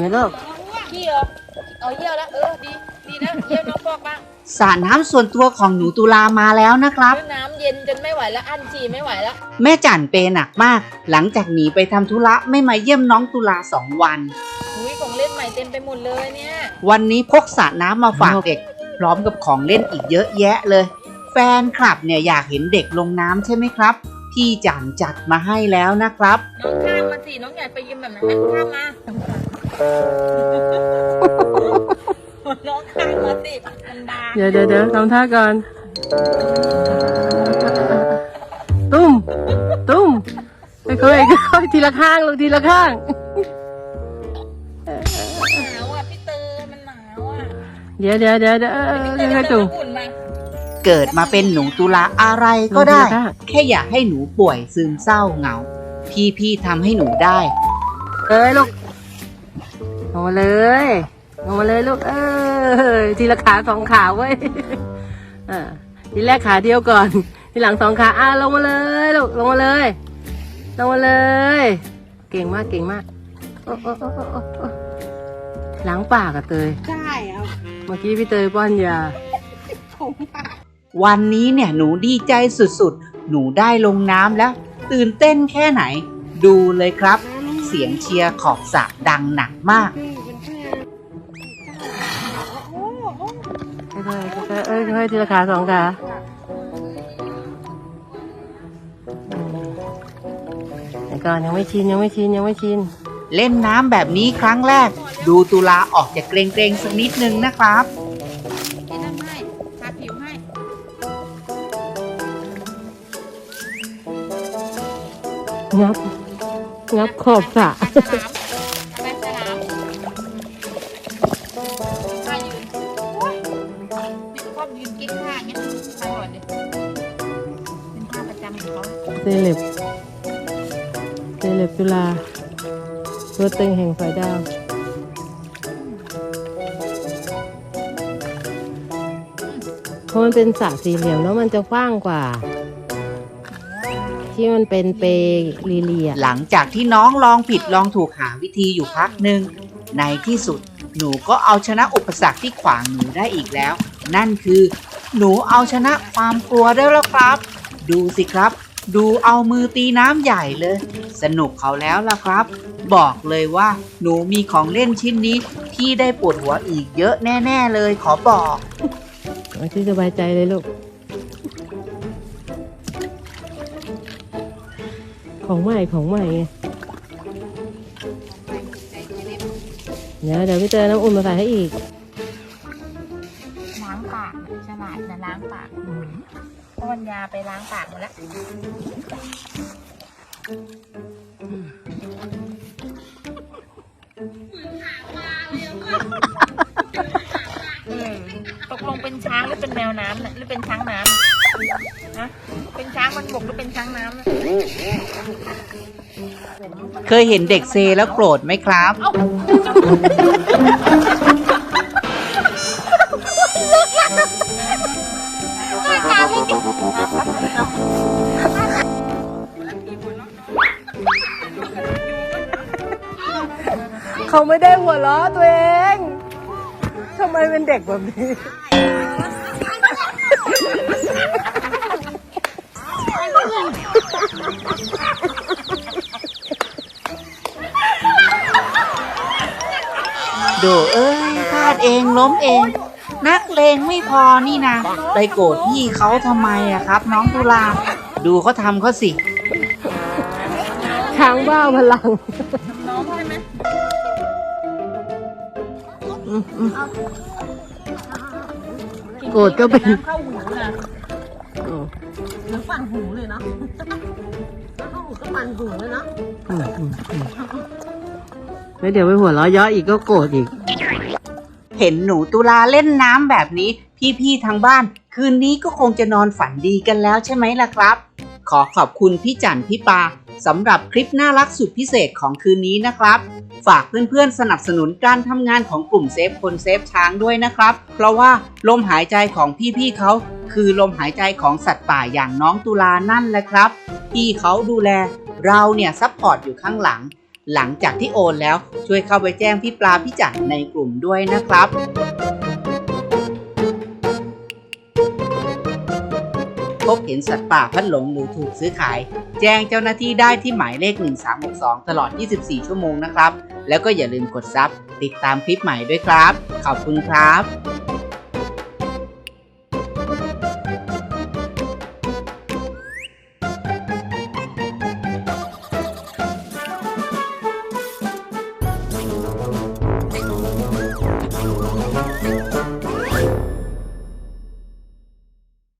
มือนลูกขี้เหรอเอาเยี่ยวแล้วเออดีดีนะเยี่ยวน้องฟอกบ้างสระน้ำส่วนตัวของหนูตุลามาแล้วนะครับด้วยน้ำเย็นจนไม่ไหวแล้วอั้นฉี่ไม่ไหวแล้ว แม่จันเปย์หนักมาก หลังจากหนีไปทำธุระไม่มาเยี่ยมน้องตุลาสองวัน อุ้ยของเล่นใหม่เต็มไปหมดเลยเนี่ย วันนี้พกสระน้ำมาฝากเด็ก พร้อมกับของเล่นอีกเยอะแยะเลย แฟนคลับเนี่ยอยากเห็นเด็กลงน้ำใช่ไหมครับ พี่จันจัดมาให้แล้วนะครับ น้องข้ามมาสิน้องอยากไปยืมแบบนั้นนะข้ามมา น้องข้ามมาสิมันบางเดี๋ยวเดี๋ยวเดี๋ยวทำท่าก่อน ตุ้ม ตุ้มค่อยๆค่อยๆทีละข้างลงทีละข้าง หนาวอะพี่เตอมันหนาวอะเดี๋ยวเดี๋ยวเดี๋ยวเดี๋ยวเออพี่เตอค่อยๆจุ่ม อุ่นมาเกิดมาเป็นหนูตุลาอะไรก็ได้ลงทีละข้างแค่อยากให้หนูป่วยซึมเศร้าเหงา พี่พี่ๆทำให้หนูได้ เอ้ยลูกล งมาเลยลงมาเลยลูกเออทีละขาสองขาเว้ยอ่าทีแรกขาเดียวก่อน ทีหลังสองขาอะลงมาเลยลูกลงมาเลย ลงมาเลย เก่งมากเก่งมากโอ้โอ้โอ้โอ้โอ้โอ้ล้างปากอะเตยใช่เอาเมื่อกี้พี่เตยป้อนยาผมปากวันนี้เนี่ยหนูดีใจสุดๆ หนูได้ลงน้ำแล้ว ตื่นเต้นแค่ไหน ดูเลยครับ เสียงเชียร์ขอบสระดังหนักมากนี่เป็นเพื่อนโอ้โหค่อยๆค่อยๆเอ้ยค่อยๆทีละขาสองขาอืมเดี๋ยวก่อนยังไม่ชินยังไม่ชินยังไม่ชิน เล่นน้ำแบบนี้ครั้งแรก ดูตุลาออกจากเกรงๆสักนิดนึงนะครับแนะนำให้ทาผิวให้งับ งับขอบสระปลาฉลามปลาฉลามท่ายืนโอ๊ยนี่ชอบยืนกิ๊กท่าอย่างเงี้ยทำก่อนดิเป็นท่าประจำของเขาเซเลบเซเลบจุฬาตัวเต็งแห่งสายดาวเพราะมันเป็นสระสี่เหลี่ยมแล้วมันจะกว้างกว่า ที่มันเป็นเปรีเลียหลังจากที่น้องลองผิดลองถูกหาวิธีอยู่พักหนึ่งในที่สุด หนูก็เอาชนะอุปสรรคที่ขวางหนูได้อีกแล้ว นั่นคือ หนูเอาชนะความกลัวได้แล้วครับ ดูสิครับ ดูเอามือตีน้ำใหญ่เลย สนุกเขาแล้วล่ะครับ บอกเลยว่าหนูมีของเล่นชิ้นนี้ที่ได้ปวดหัวอีกเยอะแน่ ๆ เลยขอบอก เอาที่สบายใจเลยลูก ของใหม่ของใหม่ไงเดี๋ยวเดี๋ยวพี่เตยน้ำอุ่นมาใส่ให้อีก ล้างปากน่ะฉลาดนะล้างปากป้อนยาไปล้างปากหมดแล้วเออตกลงเป็นช้างหรือเป็นแมวน้ำน่ะหรือเป็นช้างน้ำ ฮะเป็นช้างมันบกหรือเป็นช้างน้ำน่ะเคยเห็นเด็กเซแล้วโกรธไหมครับเขาไม่ได้หัวล้อตัวเองทำไมเป็นเด็กแบบนี้ ดูเอ้ยพลาดเองล้มเอง นักเลงไม่พอนี่นะไปโกรธพี่เขาทำไมอะครับ น้องตุลาดูเขาทำเขาสิช้างบ้าพลังน้องใช่ไหมโกรธก็เป็นเข้าหูนะอืม ปั่นหูเลยเนาะแล้วก็หูก็ปั่นหูเลยเนาะอืมอืมอืมแล้วเดี๋ยวไปหัวร้อเย้ออีกก็โกรธอีก เห็นหนูตุลาเล่นน้ำแบบนี้ พี่ๆทางบ้าน คืนนี้ก็คงจะนอนฝันดีกันแล้วใช่ไหมล่ะครับ ขอขอบคุณพี่จันพี่ปา สำหรับคลิปน่ารักสุดพิเศษของคืนนี้นะครับ ฝากเพื่อนๆสนับสนุนการทำงานของกลุ่มเซฟคนเซฟช้างด้วยนะครับ เพราะว่าลมหายใจของพี่ๆเขา คือลมหายใจของสัตว์ป่าอย่างน้องตุลานั่นแหละครับพี่เขาดูแล เราเนี่ยซัพพอร์ตอยู่ข้างหลัง หลังจากที่โอนแล้วช่วยเข้าไปแจ้งพี่ปลาพี่จ๋าในกลุ่มด้วยนะครับ พบเห็นสัตว์ป่าพัดหลงหรือถูกซื้อขาย แจ้งเจ้าหน้าที่ได้ที่หมายเลข 1362 ตลอด 24 ชั่วโมงนะครับ แล้วก็อย่าลืมกดซับติดตามคลิปใหม่ด้วยครับ ขอบคุณครับ